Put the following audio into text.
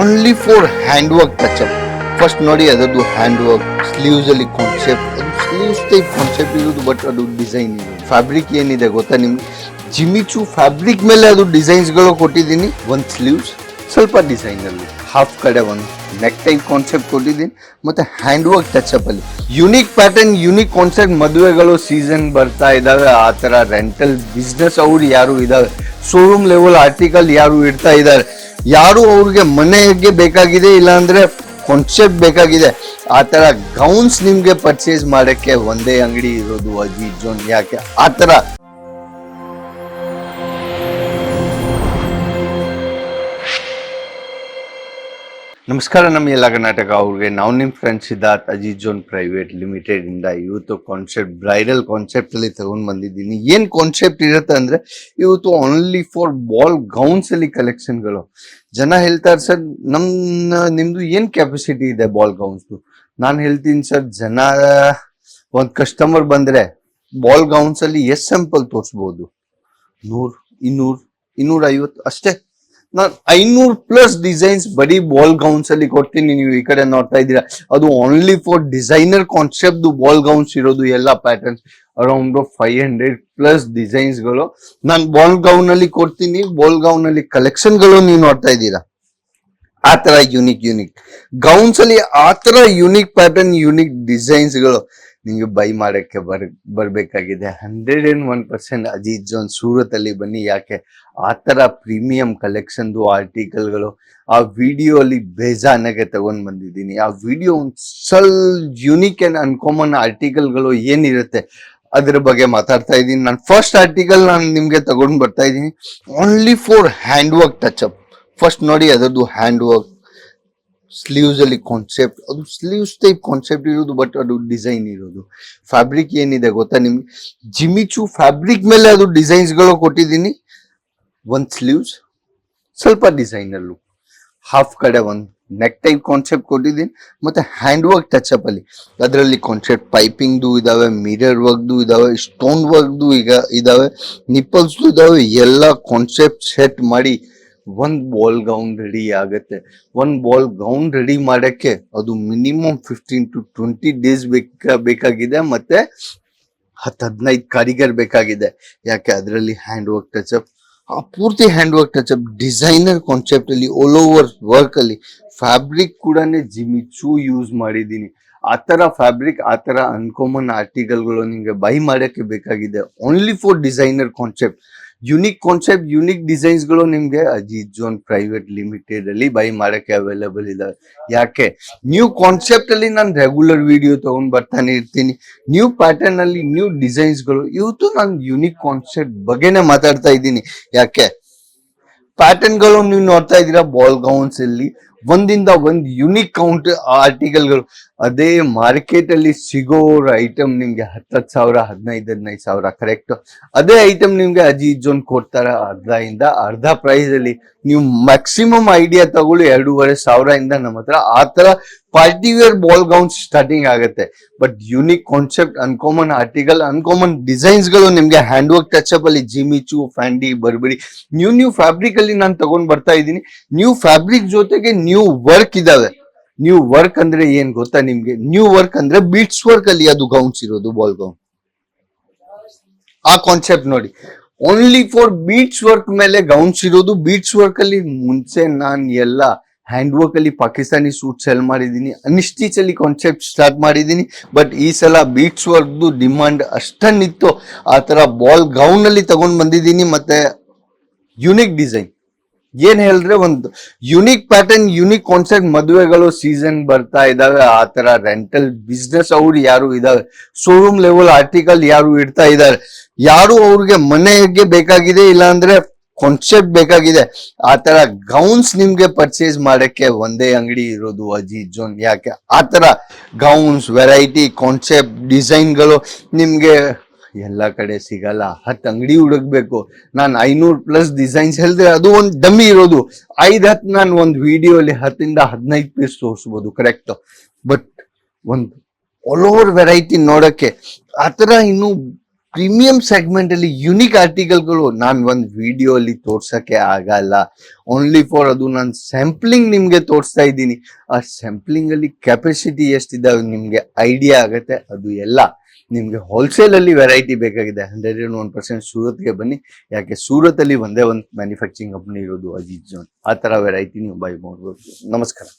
Only for hand work touch up first ನೋಡಿ ಅದರದ್ದು hand work sleeves ಅಲ್ಲಿ concept ಅದು ಸ್ಲೀವ್ಸ್ ಟೈಪ್ ಕಾನ್ಸೆಪ್ಟ್ ಇರೋದು ಬಟ್ ಅದು ಡಿಸೈನ್ ಇದೆ. ಫ್ಯಾಬ್ರಿಕ್ ಏನಿದೆ ಗೊತ್ತಾ ನಿಮ್ಗೆ? ಜಿಮಿಚು ಫ್ಯಾಬ್ರಿಕ್ ಮೇಲೆ ಅದು ಡಿಸೈನ್ಸ್ಗಳು ಕೊಟ್ಟಿದ್ದೀನಿ. ಒಂದು ಸ್ಲೀವ್ಸ್ ಸ್ವಲ್ಪ ಡಿಸೈನಲ್ಲಿ ಹಾಫ್ ಕಡೆ ಒಂದು ನೆಕ್ ಟೈಪ್ ಕಾನ್ಸೆಪ್ಟ್ ಕೊಟ್ಟಿದ್ದೀನಿ. ಮತ್ತು ಹ್ಯಾಂಡ್ ವರ್ಕ್ ಟಚ್ ಅಲ್ಲಿ. ಯುನಿಕ್ ಪ್ಯಾಟರ್ನ್ ಯುನಿಕ್ ಕಾನ್ಸೆಪ್ಟ್ ಮದುವೆಗಳು ಸೀಸನ್ ಬರ್ತಾ ಇದ್ದಾವೆ. ಆ ಥರ ರೆಂಟಲ್ ಬಿಸ್ನೆಸ್ ಅವ್ರು ಯಾರು ಇದ್ದಾವೆ? ಶೋರೂಮ್ ಲೆವೆಲ್ ಆರ್ಟಿಕಲ್ ಯಾರು ಇಡ್ತಾ ಇದ್ದಾರೆ? ಯಾರು ಅವ್ರಿಗೆ ಮನೆಗೆ ಬೇಕಾಗಿದೆ ಇಲ್ಲಾಂದ್ರೆ ಕಾನ್ಸೆಪ್ಟ್ ಬೇಕಾಗಿದೆ. ಆ ತರ ಗೌನ್ಸ್ ನಿಮ್ಗೆ ಪರ್ಚೇಸ್ ಮಾಡಕ್ಕೆ ಒಂದೇ ಅಂಗಡಿ ಇರೋದು ಅಜಿ ಜೋನ್. ಯಾಕೆ? ಆ ತರ ನಮಸ್ಕಾರ, ನಮ್ಮ ಎಲ್ಲ ಕರ್ನಾಟಕ ಅವ್ರಿಗೆ. ನಾವು ನಿಮ್ಮ friend Siddharth Ajit zone private limited ಇಂದ ಇವತ್ತು ಕಾನ್ಸೆಪ್ಟ್ ಬ್ರೈಡಲ್ ಕಾನ್ಸೆಪ್ಟ್ ಅಲ್ಲಿ ತಗೊಂಡ್ ಬಂದಿದ್ದೀನಿ. ಏನ್ ಕಾನ್ಸೆಪ್ಟ್ ಇರುತ್ತೆ ಅಂದ್ರೆ, ಇವತ್ತು ಓನ್ಲಿ ಫಾರ್ ಬಾಲ್ ಗೌನ್ಸ್ ಅಲ್ಲಿ ಕಲೆಕ್ಷನ್ಗಳು ಜನ ಹೇಳ್ತಾರೆ, ಸರ್ ನಮ್ ನಿಮ್ದು ಏನ್ ಕೆಪಾಸಿಟಿ ಇದೆ ಬಾಲ್ ಗೌನ್ಸ್ದು ನಾನು ಹೇಳ್ತೀನಿ, ಸರ್, ಜನ, ಒಂದ್ ಕಸ್ಟಮರ್ ಬಂದ್ರೆ ಬಾಲ್ ಗೌನ್ಸ್ ಅಲ್ಲಿ ಎಷ್ಟ್ ಸ್ಯಾಂಪಲ್ ತೋರಿಸ್ಬೋದು? ನೂರ್, ಇನ್ನೂರ್ ಇನ್ನೂರ ಐವತ್ತು ಅಷ್ಟೇ. ನಾನು ಐನೂರ್ ಪ್ಲಸ್ ಡಿಸೈನ್ಸ್ ಬರೀ ಬಾಲ್ ಗೌನ್ಸ್ ಅಲ್ಲಿ ಕೊಡ್ತೀನಿ ನೀವು ಈ ಕಡೆ ನೋಡ್ತಾ ಇದ್ದೀರಾ. ಅದು only for designer concept ball gowns ಇರೋದು ಎಲ್ಲ patterns around five hundred plus ಡಿಸೈನ್ಸ್ಗಳು. ನಾನು ಬಾಲ್ ಗೌನ್ ಅಲ್ಲಿ ಕೊಡ್ತೀನಿ ಬಾಲ್ ಗೌನ್ ಅಲ್ಲಿ ಕಲೆಕ್ಷನ್ಗಳು ನೀವು ನೋಡ್ತಾ ಇದ್ದೀರಾ. ಆ ತರ ಯುನಿಕ್ ಯುನಿಕ್ ಗೌನ್ಸ್ ಅಲ್ಲಿ ಆ ತರ ಯುನಿಕ್ ಪ್ಯಾಟರ್ನ್ ಯುನಿಕ್ ಡಿಸೈನ್ಸ್ಗಳು. ನಿಮಗೆ ಬೈ ಮಾಡಕ್ಕೆ ಬರ್, ಬರಬೇಕಾಗಿದೆ. Hundred and one percent Ajit zone ಸೂರತಲ್ಲಿ ಬನ್ನಿ. ಯಾಕೆ? ಆ ಥರ ಪ್ರೀಮಿಯಂ ಕಲೆಕ್ಷನ್ದು ಆರ್ಟಿಕಲ್ಗಳು ಆ ವಿಡಿಯೋ ಅಲ್ಲಿ ಬೇಜಾನಾಗೆ ತಗೊಂಡು ಬಂದಿದ್ದೀನಿ. ಆ ವಿಡಿಯೋ ಒಂದು ಸಲ್ ಯುನಿಕ್ ಆ್ಯಂಡ್ ಅನ್ಕಾಮನ್ ಆರ್ಟಿಕಲ್ಗಳು ಏನಿರುತ್ತೆ ಅದ್ರ ಬಗ್ಗೆ ಮಾತಾಡ್ತಾ ಇದ್ದೀನಿ. ನಾನು ಫಸ್ಟ್ ಆರ್ಟಿಕಲ್ ನಾನು ನಿಮಗೆ ತಗೊಂಡು ಬರ್ತಾ ಇದ್ದೀನಿ. Only for hand work touch up first ನೋಡಿ ಅದರದ್ದು ಹ್ಯಾಂಡ್ ವರ್ಕ್ ಸ್ಲೀವ್ಸ್ ಅಲ್ಲಿ ಕಾನ್ಸೆಪ್ಟ್ ಅದು ಸ್ಲೀವ್ಸ್ ಟೈಪ್ ಕಾನ್ಸೆಪ್ಟ್ ಇರೋದು ಬಟ್ ಅದು ಡಿಸೈನ್ ಇರೋದು. ಫ್ಯಾಬ್ರಿಕ್ ಏನಿದೆ ಗೊತ್ತಾ ನಿಮ್ಗೆ ಜಿಮಿಚು ಫ್ಯಾಬ್ರಿಕ್ ಮೇಲೆ ಅದು ಡಿಸೈನ್ಸ್ಗಳು ಕೊಟ್ಟಿದ್ದೀನಿ. ಒಂದ್ ಸ್ಲೀವ್ಸ್ ಸ್ವಲ್ಪ ಡಿಸೈನಲ್ಲು ಹಾಫ್ ಕಡೆ ಒಂದು ನೆಕ್ ಟೈಪ್ ಕಾನ್ಸೆಪ್ಟ್ ಕೊಟ್ಟಿದ್ದೀನಿ. ಮತ್ತೆ ಹ್ಯಾಂಡ್ ವರ್ಕ್ ಟಚ್ ಅಲ್ಲಿ. ಅದರಲ್ಲಿ ಕಾನ್ಸೆಪ್ಟ್ ಪೈಪಿಂಗ್ದು ಇದಾವೆ ಮಿರರ್ ವರ್ಕ್ದು ಇದಾವೆ ಸ್ಟೋನ್ ವರ್ಕ್ದು ಈಗ ಇದಾವೆ ನಿಪ್ಪಲ್ಸ್ದು ಇದಾವೆ, ಎಲ್ಲ ಕಾನ್ಸೆಪ್ಟ್ ಸೆಟ್ ಮಾಡಿ ಒಂದ್ ಬಾಲ್ ಗೌನ್ ರೆಡಿ ಆಗುತ್ತೆ. ಒಂದ್ ಬಾಲ್ ಗೌನ್ ರೆಡಿ ಮಾಡಕ್ಕೆ ಅದು minimum fifteen to twenty days ಬೇಕಾ, ಬೇಕಾಗಿದೆ ಮತ್ತೆ ಹತ್ತು ಹದಿನೈದು ಕಾರಿಗರ್ ಬೇಕಾಗಿದೆ. ಯಾಕೆ? ಅದರಲ್ಲಿ ಹ್ಯಾಂಡ್ ವರ್ಕ್ ಟಚ್ ಆ ಪೂರ್ತಿ hand work touch up designer concept ಅಲ್ಲಿ ಆಲ್ ಓವರ್ ವರ್ಕ್ ಅಲ್ಲಿ ಫ್ಯಾಬ್ರಿಕ್ ಕೂಡ ಜಿಮಿಚು ಯೂಸ್ ಮಾಡಿದ್ದೀನಿ. ಆ ತರ ಫ್ಯಾಬ್ರಿಕ್ ಆ ತರ ಅನ್ಕಾಮನ್ ಆರ್ಟಿಕಲ್ಗಳು ನಿಮಗೆ ಬೈ ಮಾಡಕ್ಕೆ ಬೇಕಾಗಿದೆ. Only for designer concept unique concept unique ಡಿಸೈನ್ಸ್ಗಳು ನಿಮ್ಗೆ ಅಜೀತ್ ಜೋನ್ ಪ್ರೈವೇಟ್ ಲಿಮಿಟೆಡ್ ಅಲ್ಲಿ ಬೈ ಮಾಡಕ್ಕೆ ಅವೈಲೇಬಲ್ ಇದಾವೆ. ಯಾಕೆ? ನ್ಯೂ ಕಾನ್ಸೆಪ್ಟ್ ಅಲ್ಲಿ ನಾನು ರೆಗ್ಯುಲರ್ ವಿಡಿಯೋ ತಗೊಂಡ್ ಬರ್ತಾನೆ ಇರ್ತೀನಿ. ನ್ಯೂ ಪ್ಯಾಟರ್ನ್ ಅಲ್ಲಿ ನ್ಯೂ ಡಿಸೈನ್ಸ್ಗಳು ಇವತ್ತು ನಾನು ಯುನಿಕ್ ಕಾನ್ಸೆಪ್ಟ್ ಬಗ್ಗೆನೇ ಮಾತಾಡ್ತಾ ಇದ್ದೀನಿ. ಯಾಕೆ? ಪ್ಯಾಟರ್ನ್ಗಳು ನೀವು ನೋಡ್ತಾ ಇದ್ದೀರಾ ಬಾಲ್ ಗೌನ್ಸ್ ಅಲ್ಲಿ. ಒಂದಿಂದ ಒಂದ್ ಯುನಿಕ್ ಕೌಂಟ್ ಆರ್ಟಿಕಲ್ಗಳು ಅದೇ ಮಾರ್ಕೆಟ್ ಅಲ್ಲಿ ಸಿಗೋ ಐಟಮ್ ನಿಮ್ಗೆ ಹತ್ತತ್ತು ಸಾವಿರ, ಹದಿನೈದು ಹದಿನೈದು ಸಾವಿರ ಕರೆಕ್ಟ್ ಅದೇ ಐಟಮ್ ನಿಮ್ಗೆ ಅಜ್ಜಿ ಜೋನ್ ಕೊಡ್ತಾರ ಅರ್ಧ ಇಂದ ಅರ್ಧ ಪ್ರೈಸ್ ಅಲ್ಲಿ. ನೀವು ಮ್ಯಾಕ್ಸಿಮಮ್ ಐಡಿಯಾ ತಗೊಳ್ಳಿ, ಎರಡೂವರೆ ಸಾವಿರ ಇಂದ ನಮ್ಮ ಹತ್ರ ಆ ತರ ಪಾರ್ಟಿ ಬಾಲ್ ಗೌನ್ಸ್ ಸ್ಟಾರ್ಟಿಂಗ್ ಆಗುತ್ತೆ. But unique concept uncommon article uncommon ಡಿಸೈನ್ಸ್ಗಳು ನಿಮ್ಗೆ ಹ್ಯಾಂಡ್ ವರ್ಕ್ ಟಚ್ ಅಪ್ ಅಲ್ಲಿ Jimmy Choo Fendi Burberry new new fabric ಅಲ್ಲಿ ನಾನು ತಗೊಂಡ್ ಬರ್ತಾ ಇದ್ದೀನಿ. ನ್ಯೂ ಫ್ಯಾಬ್ರಿಕ್ ಜೊತೆಗೆ ನ್ಯೂ ವರ್ಕ್ ಇದಾವೆ. ನ್ಯೂ ವರ್ಕ್ ಅಂದ್ರೆ ಏನ್ ಗೊತ್ತಾ ನಿಮ್ಗೆ? ನ್ಯೂ ವರ್ಕ್ ಅಂದ್ರೆ ಬೀಟ್ಸ್ ವರ್ಕ್ ಅಲ್ಲಿ ಅದು ಗೌನ್ಸ್ ಇರೋದು ಬಾಲ್ ಗೌನ್ ಆ ಕಾನ್ಸೆಪ್ಟ್ ನೋಡಿ. ಓನ್ಲಿ ಫಾರ್ ಬೀಟ್ಸ್ ವರ್ಕ್ ಮೇಲೆ ಗೌನ್ಸ್ ಇರೋದು. ಬೀಟ್ಸ್ ವರ್ಕ್ ಅಲ್ಲಿ ಮುಂಚೆ ನಾನು ಎಲ್ಲ ಹ್ಯಾಂಡ್ ವರ್ಕ್ ಅಲ್ಲಿ ಪಾಕಿಸ್ತಾನಿ ಸೂಟ್ ಸೆಲ್ ಮಾಡಿದ್ದೀನಿ. ಅನ್ಸ್ಟಿಚ್ ಅಲ್ಲಿ ಕಾನ್ಸೆಪ್ಟ್ ಸ್ಟಾರ್ಟ್ ಮಾಡಿದ್ದೀನಿ. ಬಟ್ ಈ ಸಲ ಬೀಟ್ಸ್ ವರ್ಕ್ದು ಡಿಮಾಂಡ್ ಅಷ್ಟನ್ನಿತ್ತು. ಆ ತರ ಬಾಲ್ ಗೌನ್ ಅಲ್ಲಿ ತಗೊಂಡ್ ಬಂದಿದ್ದೀನಿ ಮತ್ತೆ ಯುನಿಕ್ ಡಿಸೈನ್ ಏನ್ ಹೇಳಿದ್ರೆ ಒಂದು ಯುನಿಕ್ ಪ್ಯಾಟರ್ನ್ ಯುನಿಕ್ ಕಾನ್ಸೆಪ್ಟ್ ಮದುವೆಗಳು ಸೀಸನ್ ಬರ್ತಾ ಇದಾವೆ ಆ ತರ ರೆಂಟಲ್ ಬಿಸ್ನೆಸ್ ಅವ್ರು ಯಾರು ಇದಾವೆ. ಶೋರೂಮ್ ಲೆವೆಲ್ ಆರ್ಟಿಕಲ್ ಯಾರು ಇಡ್ತಾ ಇದಾರೆ ಯಾರು ಅವ್ರಿಗೆ ಮನೆಗೆ ಬೇಕಾಗಿದೆ ಇಲ್ಲಾಂದ್ರೆ ಕಾನ್ಸೆಪ್ಟ್ ಬೇಕಾಗಿದೆ. ಆ ತರ ಗೌನ್ಸ್ ನಿಮ್ಗೆ ಪರ್ಚೇಸ್ ಮಾಡಕ್ಕೆ ಒಂದೇ ಅಂಗಡಿ ಇರೋದು ಅಜಿ ಜೋನ್. ಯಾಕೆ? ಆ ತರ ಗೌನ್ಸ್ ವೆರೈಟಿ ಕಾನ್ಸೆಪ್ಟ್ ಡಿಸೈನ್ಗಳು ನಿಮ್ಗೆ ಎಲ್ಲ ಕಡೆ ಸಿಗಲ್ಲ. ಹತ್ತು ಅಂಗಡಿ ಹುಡುಕ್ಬೇಕು. ನಾನು ಐನೂರು ಪ್ಲಸ್ ಡಿಸೈನ್ಸ್ ಹೇಳಿದ್ರೆ ಅದು ಒಂದು ಡಮ್ಮಿ ಇರೋದು. ಐದು, ಹತ್ತು ನಾನು ಒಂದು ವಿಡಿಯೋಲಿ ಹತ್ತಿಂದ ಹದಿನೈದು ಪೀಸ್ ತೋರಿಸ್ಬೋದು ಕರೆಕ್ಟ್ ಬಟ್ ಒಂದು ಆಲ್ ಓವರ್ ವೆರೈಟಿ ನೋಡಕ್ಕೆ ಆ ಥರ ಇನ್ನು ಪ್ರೀಮಿಯಂ ಸೆಗ್ಮೆಂಟ್ ಅಲ್ಲಿ ಯುನಿಕ್ ಆರ್ಟಿಕಲ್ಗಳು ನಾನು ಒಂದು ವಿಡಿಯೋ ಅಲ್ಲಿ ತೋರ್ಸಕ್ಕೆ ಆಗಲ್ಲ. ಓನ್ಲಿ ಫಾರ್ ಅದು ನಾನು ಸ್ಯಾಂಪ್ಲಿಂಗ್ ನಿಮ್ಗೆ ತೋರಿಸ್ತಾ ಇದ್ದೀನಿ. ಆ ಸ್ಯಾಂಪ್ಲಿಂಗ್ ಅಲ್ಲಿ ಕೆಪಾಸಿಟಿ ಎಷ್ಟಿದಾವೆ ನಿಮ್ಗೆ ಐಡಿಯಾ ಆಗತ್ತೆ. ಅದು ಎಲ್ಲ ನಿಮ್ಗೆ ಹೋಲ್ಸೇಲ್ ಅಲ್ಲಿ ವೆರೈಟಿ ಬೇಕಾಗಿದೆ. ಹಂಡ್ರೆಡ್ ಅಂಡ್ ಒನ್ ಪರ್ಸೆಂಟ್ ಸೂರತ್ಗೆ ಬನ್ನಿ. ಯಾಕೆ ಸೂರತ್ ಅಲ್ಲಿ ಒಂದೇ ಒಂದು ಮ್ಯಾನುಫ್ಯಾಕ್ಚರಿಂಗ್ ಕಂಪ್ನಿ ಇರೋದು ಅಜಿತ್ ಜೋನ್. ಆ ತರ ವೆರೈಟಿ ನೀವು ಬೈ ಮಾಡ್ಬೋದು. ನಮಸ್ಕಾರ.